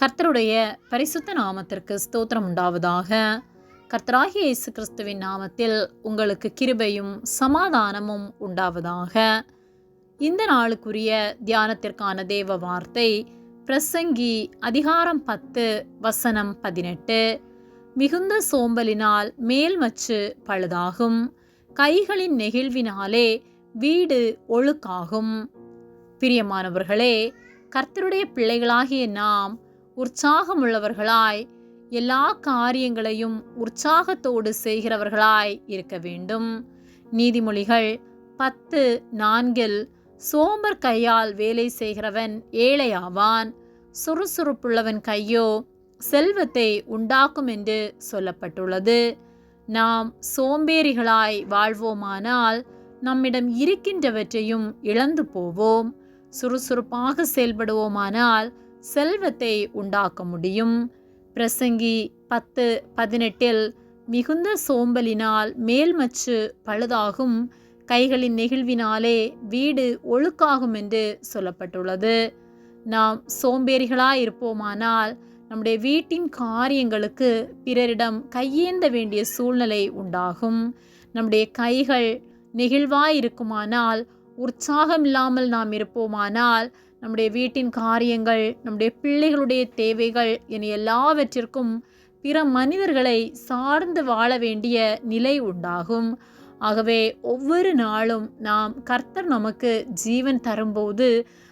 கர்த்தருடைய பரிசுத்த நாமத்திற்கு ஸ்தோத்திரம் உண்டாவதாக. கர்த்தராகிய இயேசு கிறிஸ்துவின் நாமத்தில் உங்களுக்கு கிருபையும் சமாதானமும் உண்டாவதாக. இந்த நாளுக்குரிய தியானத்திற்கான தேவ வார்த்தை பிரசங்கி அதிகாரம் பத்து வசனம் பதினெட்டு. மிகுந்த சோம்பலினால் மேல் மச்சு பழுதாகும். கைகளின் நெகிழ்வினாலே வீடு ஒழுக்காகும். பிரியமானவர்களே கர்த்தருடைய பிள்ளைகளாகிய நாம் உற்சாகமுள்ளவர்களாய் எல்லா காரியங்களையும் உற்சாகத்தோடு செய்கிறவர்களாய் இருக்க வேண்டும். நீதிமொழிகள் பத்து நான்கில் சோம்பர் கையால் வேலை செய்கிறவன் ஏழையாவான் சுறுசுறுப்புள்ளவன் கையோ செல்வத்தை உண்டாக்கும் என்று சொல்லப்பட்டுள்ளது. நாம் சோம்பேறிகளாய் வாழ்வோமானால் நம்மிடம் இருக்கின்றவற்றையும் இழந்து போவோம். சுறுசுறுப்பாக செயல்படுவோமானால் செல்வத்தை உண்டாக்க முடியும். பிரசங்கி பத்து பதினெட்டில் மிகுந்த சோம்பலினால் மேல்மச்சு பழுதாகும். கைகளின் நெகிழ்வினாலே வீடு ஒழுக்காகும் என்று சொல்லப்பட்டுள்ளது. நாம் சோம்பேறிகளாய் இருப்போமானால் நம்முடைய வீட்டின் காரியங்களுக்கு பிறரிடம் கையேந்த வேண்டிய சூழ்நிலை உண்டாகும். நம்முடைய கைகள் நெகிழ்வாய் இருக்குமானால் உற்சாகம் இல்லாமல் நாம் இருப்போமானால் நம்முடைய வீட்டின் காரியங்கள் நம்முடைய பிள்ளைகளுடைய தேவைகள் என எல்லாவற்றிற்கும் பிற மனிதர்களை சார்ந்து வாழ வேண்டிய நிலை உண்டாகும். ஆகவே ஒவ்வொரு நாளும் நாம் கர்த்தர் நமக்கு ஜீவன் தரும்போது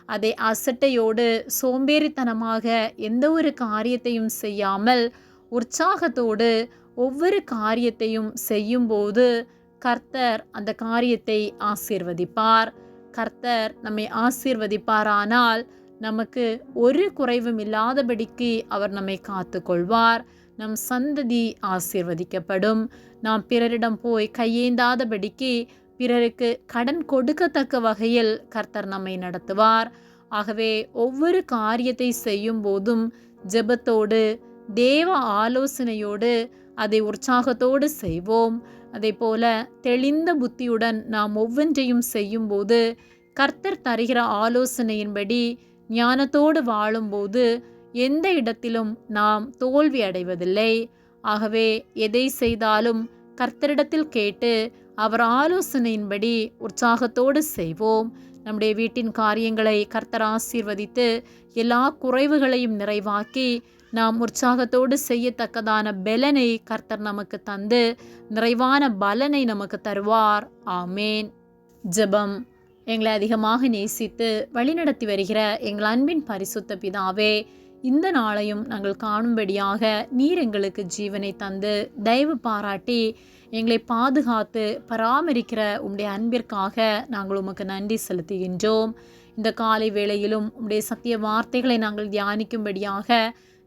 அதை அசட்டையோடு சோம்பேறித்தனமாக எந்த ஒரு காரியத்தையும் செய்யாமல் உற்சாகத்தோடு ஒவ்வொரு காரியத்தையும் செய்யும்போது கர்த்தர் அந்த காரியத்தை ஆசீர்வதிப்பார். கர்த்தர் நம்மை ஆசீர்வதிப்பாரானால் நமக்கு ஒரு குறைவும் இல்லாதபடிக்கு அவர் நம்மை காத்து கொள்வார் நம் சந்ததி ஆசீர்வதிக்கப்படும். நாம் பிறரிடம் போய் கையேந்தாதபடிக்கு பிறருக்கு கடன் கொடுக்கத்தக்க வகையில் கர்த்தர் நம்மை நடத்துவார். ஆகவே ஒவ்வொரு காரியத்தை செய்யும் போதும் ஜெபத்தோடு தேவ ஆலோசனையோடு அதை உற்சாகத்தோடு செய்வோம். அதே போல தெளிந்த புத்தியுடன் நாம் ஒவ்வொன்றையும் செய்யும்போது கர்த்தர் தருகிற ஆலோசனையின்படி ஞானத்தோடு வாழும்போது எந்த இடத்திலும் நாம் தோல்வி அடைவதில்லை. ஆகவே எதை செய்தாலும் கர்த்தரிடத்தில் கேட்டு அவர் ஆலோசனையின்படி உற்சாகத்தோடு செய்வோம். நம்முடைய வீட்டின் காரியங்களை கர்த்தர் ஆசீர்வதித்து எல்லா குறைவுகளையும் நிறைவாக்கி நாம் உற்சாகத்தோடு செய்யத்தக்கதான பலனை கர்த்தர் நமக்கு தந்து நிறைவான பலனை நமக்கு தருவார். ஆமேன். ஜெபம். எங்களை அதிகமாக நேசித்து வழிநடத்தி வருகிற எங்கள் அன்பின் பரிசுத்த பிதாவே இந்த நாளையும் நாங்கள் காணும்படியாக நீர் எங்களுக்கு ஜீவனை தந்து தயவு பாராட்டி எங்களை பாதுகாத்து பராமரிக்கிற உம்முடைய அன்பிற்காக நாங்கள் உமக்கு நன்றி செலுத்துகின்றோம். இந்த காலை வேளையிலும் உம்முடைய சத்திய வார்த்தைகளை நாங்கள் தியானிக்கும்படியாக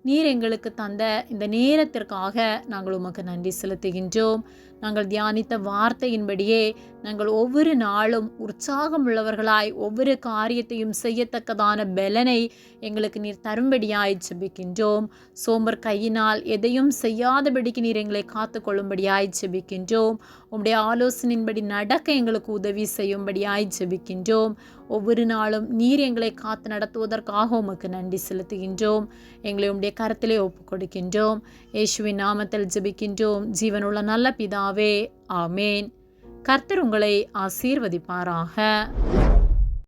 நீர் எங்களுக்கு தந்த இந்த நேரத்திற்காக நாங்கள் உமக்கு நன்றி செலுத்துகின்றோம். நாங்கள் தியானித்த வார்த்தையின்படியே நாங்கள் ஒவ்வொரு நாளும் உற்சாகம் உள்ளவர்களாய் ஒவ்வொரு காரியத்தையும் செய்யத்தக்கதான பலனை எங்களுக்கு நீர் தரும்படியாய் ஜெபிக்கின்றோம். சோம்பர் கையினால் எதையும் செய்யாதபடிக்கு நீர் எங்களை காத்து கொள்ளும்படியாய் ஜெபிக்கின்றோம். உம்முடைய ஆலோசனையின்படி நடக்க எங்களுக்கு உதவி செய்யும்படியாய் ஜெபிக்கின்றோம். ஒவ்வொரு நாளும் நீர் எங்களை காத்து நடத்துவதற்காக உமக்கு நன்றி செலுத்துகின்றோம். எங்களை உம்முடைய கரத்திலே ஒப்புக் கொடுக்கின்றோம் இயேசுவின் நாமத்தில் ஜெபிக்கின்றோம் ஜீவனுள்ள நல்ல பிதாவே ஆமேன் கர்த்தர் உங்களை ஆசீர்வதிப்பாராக